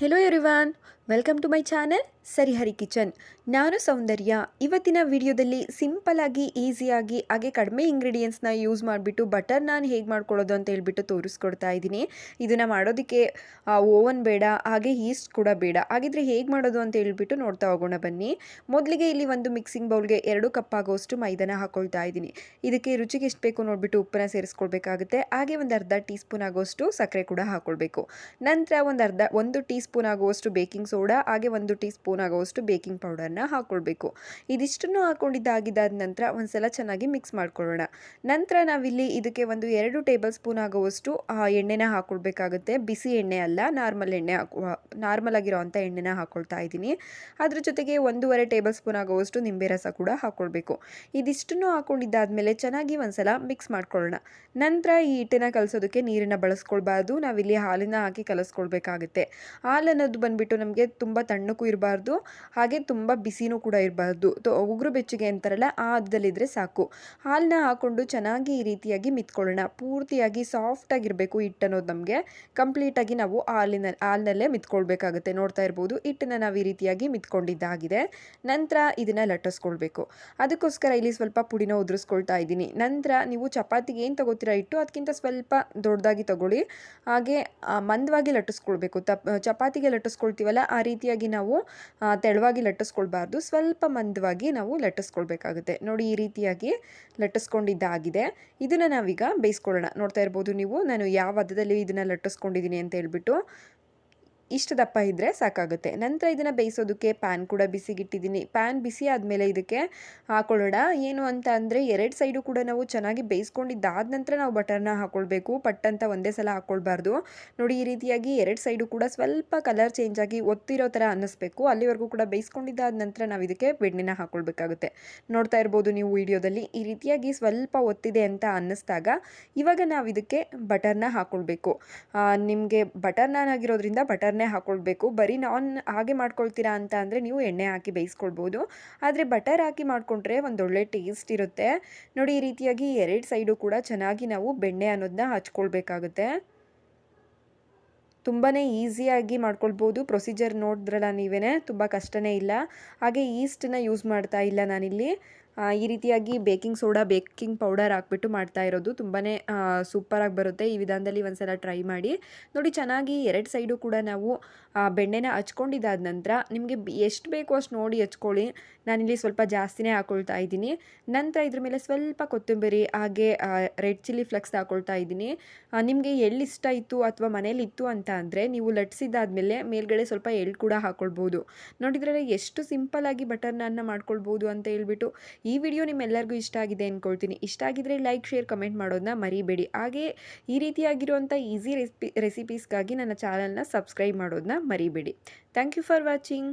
Hello everyone welcome to my channel Srihari kitchen ನಾನು ಸೌಂದರ್ಯ. ಇವತ್ತಿನ ವಿಡಿಯೋದಲ್ಲಿ ಸಿಂಪಲಾಗಿ ಈಸಿಯಾಗಿ ಹಾಗೆ ಕಡಿಮೆ ಇಂಗ್ರೀಡಿಯೆಂಟ್ಸ್ನ ಯೂಸ್ ಮಾಡಿಬಿಟ್ಟು ಬಟರ್ ನಾನು ಹೇಗೆ ಮಾಡ್ಕೊಳ್ಳೋದು ಅಂತ ಹೇಳ್ಬಿಟ್ಟು ತೋರಿಸ್ಕೊಡ್ತಾ ಇದ್ದೀನಿ. ಇದನ್ನು ಮಾಡೋದಕ್ಕೆ ಓವನ್ ಬೇಡ, ಹಾಗೆ ಈಸ್ಟ್ ಕೂಡ ಬೇಡ. ಹಾಗಿದ್ರೆ ಹೇಗೆ ಮಾಡೋದು ಅಂತ ಹೇಳ್ಬಿಟ್ಟು ನೋಡ್ತಾ ಹೋಗೋಣ ಬನ್ನಿ. ಮೊದಲಿಗೆ ಇಲ್ಲಿ ಒಂದು ಮಿಕ್ಸಿಂಗ್ ಬೌಲ್ಗೆ ಎರಡು ಕಪ್ ಆಗೋಷ್ಟು ಮೈದಾನ ಹಾಕೊಳ್ತಾ ಇದ್ದೀನಿ. ಇದಕ್ಕೆ ರುಚಿಗೆ ಎಷ್ಟು ಬೇಕು ನೋಡಿಬಿಟ್ಟು ಉಪ್ಪನ್ನ ಸೇರಿಸ್ಕೊಳ್ಬೇಕಾಗುತ್ತೆ. ಹಾಗೆ ಒಂದು ಅರ್ಧ ಟೀ ಸ್ಪೂನ್ ಆಗೋಷ್ಟು ಸಕ್ಕರೆ ಕೂಡ ಹಾಕ್ಕೊಳ್ಬೇಕು ನಂತರ ಒಂದು ಅರ್ಧ, ಒಂದು ಟೀ ಸ್ಪೂನ್ ಆಗುವಷ್ಟು ಬೇಕಿಂಗ್ ಸೋಡಾ ಹಾಗೆ ಒಂದು ಟೀ ಸ್ಪೂನ್ ಆಗುವಷ್ಟು ಬೇಕಿಂಗ್ ಪೌಡರ್ನ ಹಾಕ್ಕೊಳ್ಬೇಕು ಇದಿಷ್ಟನ್ನು ಹಾಕ್ಕೊಂಡಿದ್ದಾಗಿದ್ದಾದ ನಂತರ ಒಂದ್ಸಲ ಚೆನ್ನಾಗಿ ಮಿಕ್ಸ್ ಮಾಡ್ಕೊಳ್ಳೋಣ. ನಂತರ ನಾವಿಲ್ಲಿ ಇದಕ್ಕೆ ಒಂದು ಎರಡು ಟೇಬಲ್ ಸ್ಪೂನ್ ಆಗುವಷ್ಟು ಎಣ್ಣೆನ ಹಾಕ್ಕೊಳ್ಬೇಕಾಗುತ್ತೆ ಬಿಸಿ ಎಣ್ಣೆ ಅಲ್ಲ, ನಾರ್ಮಲ್ ಎಣ್ಣೆ ಹಾಕುವ, ನಾರ್ಮಲ್ ಆಗಿರೋವಂಥ ಎಣ್ಣೆನ ಹಾಕ್ಕೊಳ್ತಾ ಇದ್ದೀನಿ. ಅದ್ರ ಜೊತೆಗೆ ಒಂದೂವರೆ ಟೇಬಲ್ ಸ್ಪೂನ್ ಆಗುವಷ್ಟು ನಿಂಬೆ ರಸ ಕೂಡ ಹಾಕ್ಕೊಳ್ಬೇಕು ಇದಿಷ್ಟನ್ನು ಹಾಕ್ಕೊಂಡಿದ್ದಾದ್ಮೇಲೆ ಚೆನ್ನಾಗಿ ಒಂದ್ಸಲ ಮಿಕ್ಸ್ ಮಾಡ್ಕೊಳ್ಳೋಣ. ನಂತರ ಈ ಹಿಟ್ಟನ್ನ ಕಲಸೋದಕ್ಕೆ ನೀರನ್ನು ಬಳಸ್ಕೊಳ್ಬಾರ್ದು. ನಾವಿಲ್ಲಿ ಹಾಲನ್ನು ಹಾಕಿ ಕಲಸ್ಕೊಳ್ಬೇಕಾಗುತ್ತೆ. ಹಾಲು ಅನ್ನೋದು ಬಂದ್ಬಿಟ್ಟು ನಮಗೆ ತುಂಬ ತಣ್ಣಕ್ಕೂ ಇರಬಾರ್ದು, ಹಾಗೆ ತುಂಬ ಬಿಸಿನೂ ಕೂಡ ಇರಬಾರ್ದು. ಉಗುರು ಬೆಚ್ಚಗೆ ಅಂತಾರಲ್ಲ, ಆ ಹದದಲ್ಲಿದ್ದರೆ ಸಾಕು. ಹಾಲನ್ನ ಹಾಕ್ಕೊಂಡು ಚೆನ್ನಾಗಿ ಈ ರೀತಿಯಾಗಿ ಮಿತ್ಕೊಳ್ಳೋಣ. ಪೂರ್ತಿಯಾಗಿ ಸಾಫ್ಟಾಗಿರಬೇಕು ಹಿಟ್ಟು ಅನ್ನೋದು ನಮಗೆ. ಕಂಪ್ಲೀಟಾಗಿ ನಾವು ಹಾಲಿನ, ಹಾಲಿನಲ್ಲೇ ಮಿತ್ಕೊಳ್ಬೇಕಾಗುತ್ತೆ. ನೋಡ್ತಾ ಇರ್ಬೋದು, ಹಿಟ್ಟನ್ನು ನಾವು ಈ ರೀತಿಯಾಗಿ ಮಿತ್ಕೊಂಡಿದ್ದಾಗಿದೆ. ನಂತರ ಇದನ್ನು ಲಟ್ಟಿಸ್ಕೊಳ್ಬೇಕು. ಅದಕ್ಕೋಸ್ಕರ ಇಲ್ಲಿ ಸ್ವಲ್ಪ ಪುಡಿನ ಉದುರಿಸ್ಕೊಳ್ತಾ ಇದ್ದೀನಿ. ನಂತರ ನೀವು ಚಪಾತಿಗೆ ಏನು ತಗೋತೀರಾ ಹಿಟ್ಟು? ಅದಕ್ಕಿಂತ ಸ್ವಲ್ಪ ದೊಡ್ಡದಾಗಿ ತಗೊಳ್ಳಿ. ಹಾಗೆ ಮಂದವಾಗಿ ಲಟ್ಟಿಸ್ಕೊಳ್ಬೇಕು. ತಪ್, ಚಪಾತಿಗೆ ಲಟ್ಟಿಸ್ಕೊಳ್ತೀವಲ್ಲ ಆ ರೀತಿಯಾಗಿ ನಾವು ತೆಳುವಾಗಿ ಲಟ್ಟಿಸ್ಕೊಳ್ಬಾರ್ದು. ಸ್ವಲ್ಪ ಮಂದವಾಗಿ ನಾವು ಲಟ್ಟಿಸ್ಕೊಳ್ಬೇಕಾಗುತ್ತೆ. ನೋಡಿ ಈ ರೀತಿಯಾಗಿ ಲಟ್ಟಿಸ್ಕೊಂಡಿದ್ದಾಗಿದೆ. ಇದನ್ನು ನಾವೀಗ ಬೇಯಿಸ್ಕೊಳ್ಳೋಣ. ನೋಡ್ತಾ ಇರ್ಬೋದು ನೀವು, ನಾನು ಯಾವ ಹದದಲ್ಲಿ ಇದನ್ನು ಲಟ್ಟಿಸ್ಕೊಂಡಿದ್ದೀನಿ ಅಂತ ಹೇಳ್ಬಿಟ್ಟು ಇಷ್ಟು ದಪ್ಪ ಇದ್ದರೆ ಸಾಕಾಗುತ್ತೆ. ನಂತರ ಇದನ್ನು ಬೇಯಿಸೋದಕ್ಕೆ ಪ್ಯಾನ್ ಕೂಡ ಬಿಸಿಗಿಟ್ಟಿದ್ದೀನಿ ಪ್ಯಾನ್ ಬಿಸಿ ಆದಮೇಲೆ ಇದಕ್ಕೆ ಹಾಕೊಳ್ಳೋಣ. ಏನು ಅಂತ ಅಂದರೆ ಎರಡು ಸೈಡು ಕೂಡ ನಾವು ಚೆನ್ನಾಗಿ ಬೇಯಿಸ್ಕೊಂಡಿದ್ದಾದ ನಂತರ ನಾವು ಬಟರ್ನ ಹಾಕ್ಕೊಳ್ಬೇಕು ಪಟ್ ಅಂತ ಒಂದೇ ಸಲ ಹಾಕ್ಕೊಳ್ಬಾರ್ದು ನೋಡಿ, ಈ ರೀತಿಯಾಗಿ ಎರಡು ಸೈಡು ಕೂಡ ಸ್ವಲ್ಪ ಕಲರ್ ಚೇಂಜ್ ಆಗಿ ಒತ್ತಿರೋ ಥರ ಅನ್ನಿಸ್ಬೇಕು. ಅಲ್ಲಿವರೆಗೂ ಕೂಡ ಬೇಯಿಸ್ಕೊಂಡಿದ್ದಾದ ನಂತರ ನಾವು ಇದಕ್ಕೆ ಬೆಣ್ಣೆನ ಹಾಕ್ಕೊಳ್ಬೇಕಾಗುತ್ತೆ ನೋಡ್ತಾ ಇರ್ಬೋದು ನೀವು ವಿಡಿಯೋದಲ್ಲಿ. ಈ ರೀತಿಯಾಗಿ ಸ್ವಲ್ಪ ಒತ್ತಿದೆ ಅಂತ ಅನ್ನಿಸ್ದಾಗ ಇವಾಗ ನಾವು ಇದಕ್ಕೆ ಬಟರ್ನ ಹಾಕ್ಕೊಳ್ಬೇಕು ನಿಮಗೆ ಬಟರ್ ನಾನ್ ಆಗಿರೋದ್ರಿಂದ ಬಟರ್ನೇ ಹಾಕ್ಕೊಳ್ಬೇಕು ಬರೀ ನಾನ್ ಹಾಗೆ ಮಾಡ್ಕೊಳ್ತೀರಾ ಅಂತ ಅಂದರೆ ನೀವು ಎಣ್ಣೆ ಹಾಕಿ ಬೇಯಿಸ್ಕೊಳ್ಬೋದು. ಆದರೆ ಬಟರ್ ಹಾಕಿ ಮಾಡಿಕೊಂಡ್ರೆ ಒಂದೊಳ್ಳೆ ಟೇಸ್ಟ್ ಇರುತ್ತೆ. ನೋಡಿ, ಈ ರೀತಿಯಾಗಿ ಎರಡು ಸೈಡು ಕೂಡ ಚೆನ್ನಾಗಿ ನಾವು ಬೆಣ್ಣೆ ಅನ್ನೋದನ್ನ ಹಚ್ಕೊಳ್ಬೇಕಾಗುತ್ತೆ. ತುಂಬಾ ಈಸಿಯಾಗಿ ಮಾಡ್ಕೊಳ್ಬೋದು. ಪ್ರೊಸೀಜರ್ ನೋಡಿದ್ರಲ್ಲ ನೀವೇ ತುಂಬ ಕಷ್ಟನೇ ಇಲ್ಲ. ಹಾಗೆ ಈಸ್ಟನ್ನ ಯೂಸ್ ಮಾಡ್ತಾ ಇಲ್ಲ ನಾನಿಲ್ಲಿ. ಈ ರೀತಿಯಾಗಿ ಬೇಕಿಂಗ್ ಸೋಡಾ, ಬೇಕಿಂಗ್ ಪೌಡರ್ ಹಾಕ್ಬಿಟ್ಟು ಮಾಡ್ತಾ ಇರೋದು. ತುಂಬಾ ಸೂಪರಾಗಿ ಬರುತ್ತೆ. ಈ ವಿಧಾನದಲ್ಲಿ ಒಂದ್ಸಲ ಟ್ರೈ ಮಾಡಿ. ನೋಡಿ, ಚೆನ್ನಾಗಿ ಎರಡು ಸೈಡು ಕೂಡ ನಾವು ಬೆಣ್ಣೆನ ಹಚ್ಕೊಂಡಿದ್ದಾದ ನಂತರ ನಿಮಗೆ ಎಷ್ಟು ಬೇಕೋ ಅಷ್ಟು ನೋಡಿ ಹಚ್ಕೊಳ್ಳಿ. ನಾನಿಲ್ಲಿ ಸ್ವಲ್ಪ ಜಾಸ್ತಿನೇ ಹಾಕೊಳ್ತಾ ಇದ್ದೀನಿ. ನಂತರ ಇದ್ರ ಮೇಲೆ ಸ್ವಲ್ಪ ಕೊತ್ತಂಬರಿ, ಹಾಗೆ ರೆಡ್ ಚಿಲ್ಲಿ ಫ್ಲೆಕ್ಸ್ ಹಾಕೊಳ್ತಾ ಇದ್ದೀನಿ. ನಿಮಗೆ ಎಳ್ಳು ಇಷ್ಟ ಇತ್ತು ಅಥವಾ ಮನೇಲಿ ಇತ್ತು ಅಂತ ಅಂದರೆ ನೀವು ಲಟ್ಸಿದ್ದಾದ್ಮೇಲೆ ಮೇಲ್ಗಡೆ ಸ್ವಲ್ಪ ಎಳ್ಳು ಕೂಡ ಹಾಕೊಳ್ಬೋದು. ನೋಡಿದ್ರೆ ಎಷ್ಟು ಸಿಂಪಲ್ಲಾಗಿ ಬಟರ್ ನಾನ್ನ ಮಾಡ್ಕೊಳ್ಬೋದು ಅಂತ ಹೇಳ್ಬಿಟ್ಟು ಈ ವಿಡಿಯೋ ನಿಮ್ಮೆಲ್ಲರಿಗೂ ಇಷ್ಟ ಆಗಿದೆ ಅಂದ್ಕೊಳ್ತೀನಿ ಇಷ್ಟ ಆಗಿದ್ರೆ ಲೈಕ್ ಶೇರ್ ಕಮೆಂಟ್ ಮಾಡೋದನ್ನ ಮರಿಬೇಡಿ. ಹಾಗೆ ಈ ರೀತಿಯಾಗಿರುವಂಥ ಈಸಿ ರೆಸಿಪಿ ರೆಸಿಪೀಸ್ಗಾಗಿ ನನ್ನ ಚಾನಲ್ನ ಸಬ್ಸ್ಕ್ರೈಬ್ ಮಾಡೋದನ್ನ ಮರಿಬೇಡಿ. Thank you for watching